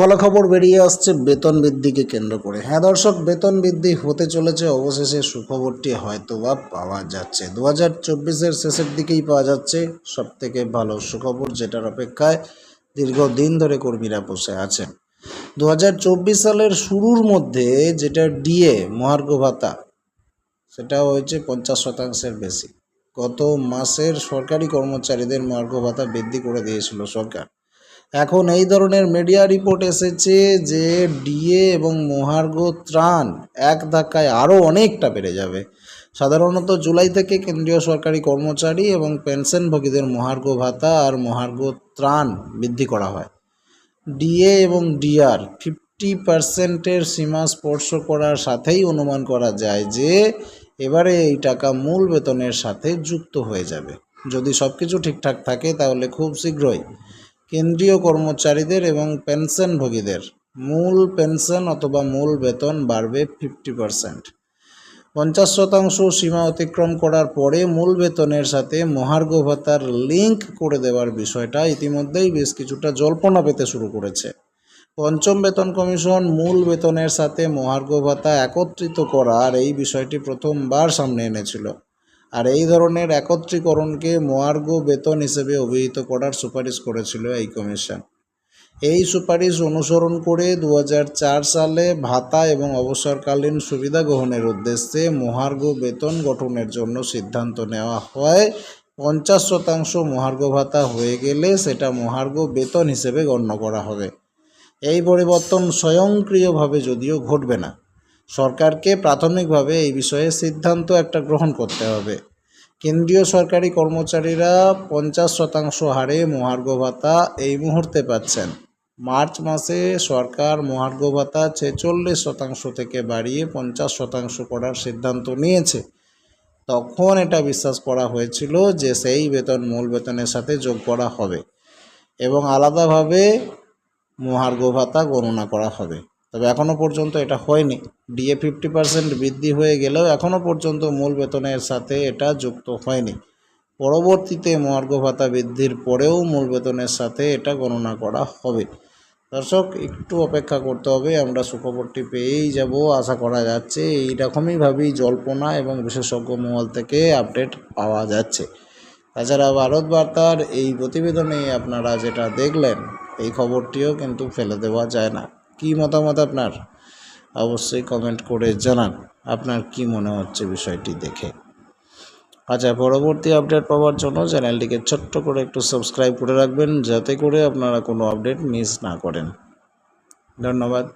ভালো খবর বেরিয়ে আসছে বেতন বৃদ্ধিকে কেন্দ্র করে। হ্যাঁ দর্শক, বেতন বৃদ্ধি হতে চলেছে, অবশেষে সুখবরটি হয়তো বা পাওয়া যাচ্ছে। দু হাজার চব্বিশের শেষের দিকেই পাওয়া যাচ্ছে সব থেকে ভালো সুখবর, যেটার অপেক্ষায় দীর্ঘদিন ধরে কর্মীরা বসে আছেন। দু হাজার চব্বিশ সালের শুরুর মধ্যে যেটা ডিএ, মহার্ঘ ভাতা, সেটা হয়েছে পঞ্চাশ শতাংশের বেশি। গত মাসের সরকারি কর্মচারীদের মহার্ঘ ভাতা বৃদ্ধি করে দিয়েছিল সরকার। এখন এই ধরনের মিডিয়া রিপোর্ট এসেছে যে ডিএ এবং মহার্ঘ ত্রাণ এক ধাক্কায় আরও অনেকটা বেড়ে যাবে। সাধারণত জুলাই থেকে কেন্দ্রীয় সরকারি কর্মচারী এবং পেনশনভোগীদের মহার্ঘ ভাতা আর মহার্ঘ ত্রাণ বৃদ্ধি করা হয়। ডিএ এবং ডিআর ফিফটি পার্সেন্টের সীমা স্পর্শ করার সাথেই অনুমান করা যায় যে এবারে এই টাকা মূল বেতনের সাথে যুক্ত হয়ে যাবে। যদি সব কিছু ঠিকঠাক থাকে তাহলে খুব শীঘ্রই কেন্দ্রীয় কর্মচারীদের এবং পেনশনভোগীদের। মূল পেনশন অথবা মূল বেতন বাড়বে ফিফটি পার্সেন্ট। পঞ্চাশ শতাংশ সীমা অতিক্রম করার পরে মূল বেতনের সাথে মহার্ঘ ভাতার লিঙ্ক করে দেওয়ার বিষয়টা ইতিমধ্যেই বেশ কিছুটা জল্পনা পেতে শুরু করেছে। পঞ্চম বেতন কমিশন মূল বেতনের সাথে মহার্ঘ ভাতা একত্রিত করার এই বিষয়টি প্রথমবার সামনে এনেছিল। আর এই ধরনের একত্রীকরণকে মহার্ঘ বেতন হিসেবে অভিহিত করার সুপারিশ করেছিল এই কমিশন। এই সুপারিশ অনুসরণ করে দু হাজার চার সালে ভাতা এবং অবসরকালীন সুবিধা গ্রহণের উদ্দেশ্যে মহার্ঘ বেতন গঠনের জন্য সিদ্ধান্ত নেওয়া হয়। পঞ্চাশ শতাংশ মহার্ঘ ভাতা হয়ে গেলে সেটা মহার্ঘ বেতন হিসেবে গণ্য করা হবে। এই পরিবর্তন স্বয়ংক্রিয়ভাবে যদিও ঘটবে না। সরকারকে প্রাথমিকভাবে এই বিষয়ে সিদ্ধান্ত একটা গ্রহণ করতে হবে। কেন্দ্রীয় সরকারি কর্মচারীরা পঞ্চাশ শতাংশ হারে মহার্ঘ ভাতা এই মুহূর্তে পাচ্ছেন। মার্চ মাসে সরকার মহার্ঘ ভাতা ছেচল্লিশ শতাংশ থেকে বাড়িয়ে পঞ্চাশ শতাংশ করার সিদ্ধান্ত নিয়েছে। তখন এটা বিশ্বাস করা হয়েছিল যে সেই বেতন মূল বেতনের সাথে যোগ করা হবে এবং আলাদাভাবে মহার্ঘ ভাতা গণনা করা হবে। তবে এখনও পর্যন্ত এটা হয়নি। ডিএ ফিফটি পার্সেন্ট বৃদ্ধি হয়ে গেলেও এখনও পর্যন্ত মূল বেতনের সাথে এটা যুক্ত হয়নি। পরবর্তীতে মহার্ঘ ভাতা বৃদ্ধির পরেও মূল বেতনের সাথে এটা গণনা করা হবে। দর্শক, একটু অপেক্ষা করতে হবে, আমরা সুখবরটি পেয়েই যাব। আশা করা যাচ্ছে এইরকমইভাবেই জল্পনা এবং বিশেষজ্ঞ মহল থেকে আপডেট পাওয়া যাচ্ছে। তাছাড়া ভারত বার্তার এই প্রতিবেদনে আপনারা যেটা দেখলেন, এই খবরটিও কিন্তু ফেলে দেওয়া যায় না। কী মতামত আপনার? অবশ্যই কমেন্ট করে জানান। আপনার কি মনে হচ্ছে বিষয়টি দেখে? আচ্ছা পরবর্তী আপডেট পাওয়ার জন্য চ্যানেলটিকে ছোট্ট করে একটু সাবস্ক্রাইব করে রাখবেন, যাতে করে আপনারা কোনো আপডেট মিস না করেন। ধন্যবাদ।